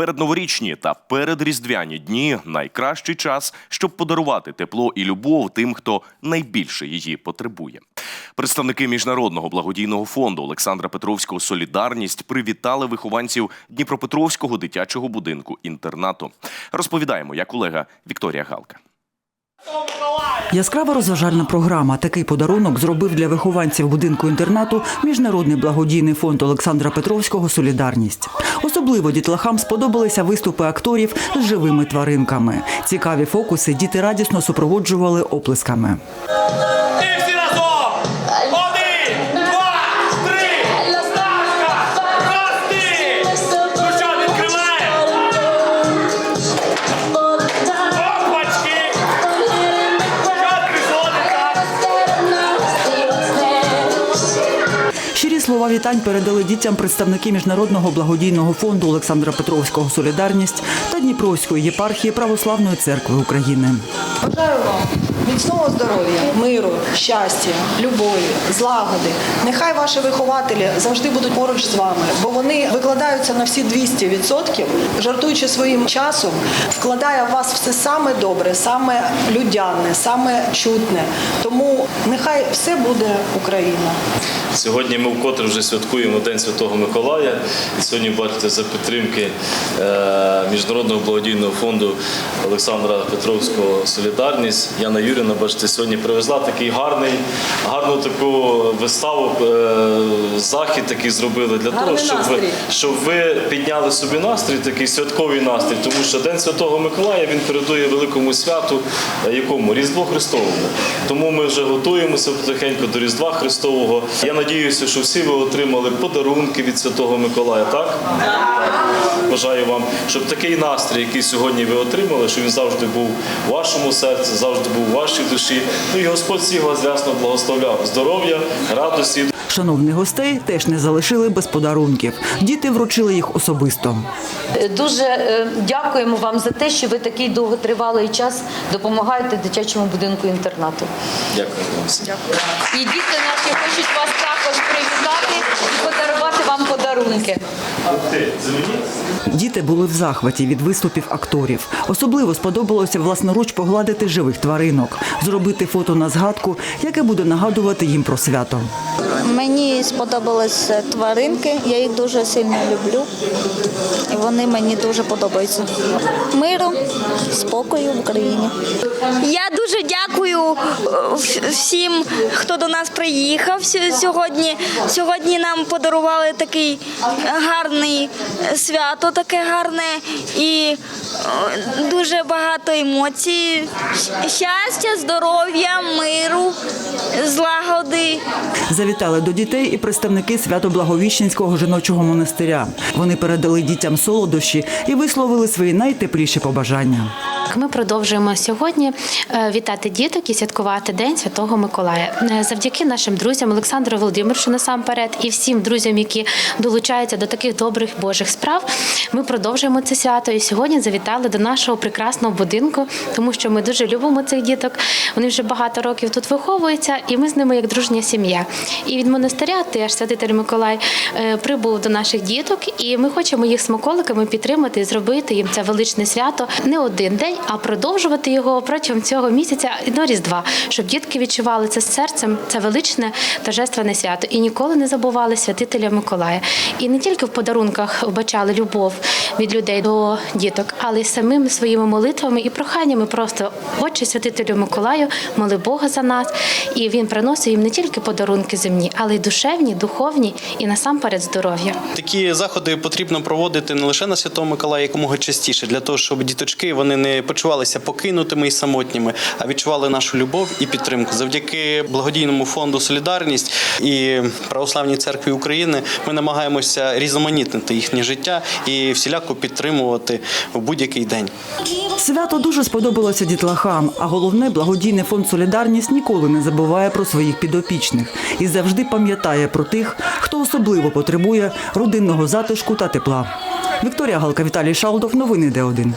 Передноворічні та передріздвяні дні найкращий час, щоб подарувати тепло і любов тим, хто найбільше її потребує. Представники міжнародного благодійного фонду Олександра Петровського Солідарність привітали вихованців Дніпропетровського дитячого будинку інтернату. Розповідаємо, як колега Вікторія Галка. Яскрава розважальна програма. Такий подарунок зробив для вихованців будинку інтернату міжнародний благодійний фонд Олександра Петровського Солідарність. Особливо дітлахам сподобалися виступи акторів з живими тваринками. Цікаві фокуси діти радісно супроводжували оплесками. Вітань передали дітям представники міжнародного благодійного фонду Олександра Петровського Солідарність та Дніпровської єпархії Православної церкви України. Бажаю вам міцного здоров'я, миру, щастя, любові, злагоди. Нехай ваші вихователі завжди будуть поруч з вами, бо вони викладаються на всі 200%, жартуючи своїм часом, вкладає в вас все саме добре, саме людяне, саме чутне. Тому нехай все буде Україна. Сьогодні ми вкотре вже святкуємо День Святого Миколая. І сьогодні бачите за підтримки е, Міжнародного благодійного фонду Олександра Петровського Солідарність. Яна Юріна, бачите, сьогодні привезла такий гарний, гарну таку виставу, е, захід такий зробили для того, щоб ви, настрій. щоб ви підняли собі настрій, такий святковий настрій, тому що День Святого Миколая він передує великому святу, е, якому Різдво Христовому. Тому ми вже готуємося потихеньку до Різдва Христового. Я надіюся, що всі ви отримали подарунки від Святого Миколая, так? Так. Бажаю вам, щоб такий настрій, який сьогодні ви отримали, щоб він завжди був у вашому серці, завжди був у вашій душі. Ну і Господь всіх вас ясно благословляв. Здоров'я, радості. Шановних гостей теж не залишили без подарунків. Діти вручили їх особисто. Дуже е, дякуємо вам за те, що ви такий довготривалий час допомагаєте дитячому будинку інтернату. Дякую вам всім. І діти наші хочуть вас також привітати і подарувати вам подарунки. Діти були в захваті від виступів акторів. Особливо сподобалося власноруч погладити живих тваринок, зробити фото на згадку, яке буде нагадувати їм про свято. Мені сподобались тваринки, я їх дуже сильно люблю. І вони мені дуже подобаються. Миру, спокою в Україні. Я дуже дякую е, всім, хто до нас приїхав сьогодні. Сьогодні нам подарували такий гарний е, свято, таке гарне і дуже багато емоцій. Щастя, здоров'я, миру, злагоди. Завітали до дітей і представники Свято-Благовіщенського жіночого монастиря. Вони передали дітям солодощі і висловили свої найтепліші побажання. Ми продовжуємо сьогодні е, вітати діток і святкувати День Святого Миколая. Е, Завдяки нашим друзям Олександру Володимировичу насамперед і всім друзям, які долучаються до таких добрих Божих справ. Ми продовжуємо це свято і сьогодні завітали до нашого прекрасного будинку, тому що ми дуже любимо цих діток. Вони вже багато років тут виховуються, і ми з ними як дружня сім'я. І від монастиря теж святитель Миколай е, прибув до наших діток, і ми хочемо їх смаколиками підтримати і зробити їм це величне свято не один день, а продовжувати його протягом цього місяця до Різдва, щоб дітки відчували це серцем, це величне торжественне свято і ніколи не забували святителя Миколая. І не тільки в подарунках вбачали любов від людей до діток, але й самими своїми молитвами і проханнями просто Отче святителю Миколаю, моли Бога за нас, і він приносить їм не тільки подарунки земні, але й душевні, духовні і насамперед здоров'я. Такі заходи потрібно проводити не лише на Святого Миколая якомога частіше, для того, щоб діточки вони не почувалися покинутими і самотніми, а відчували нашу любов і підтримку. Завдяки благодійному фонду Солідарність і Православній церкві України ми намагаємося різноманітнити їхнє життя і всіляко підтримувати в будь-який день. Свято дуже сподобалося дітлахам, а головне, благодійний фонд Солідарність ніколи не забуває про своїх підопічних і завжди пам'ятає про тих, хто особливо потребує родинного затишку та тепла. Вікторія Галка, Віталій Шалдов, новини Д1.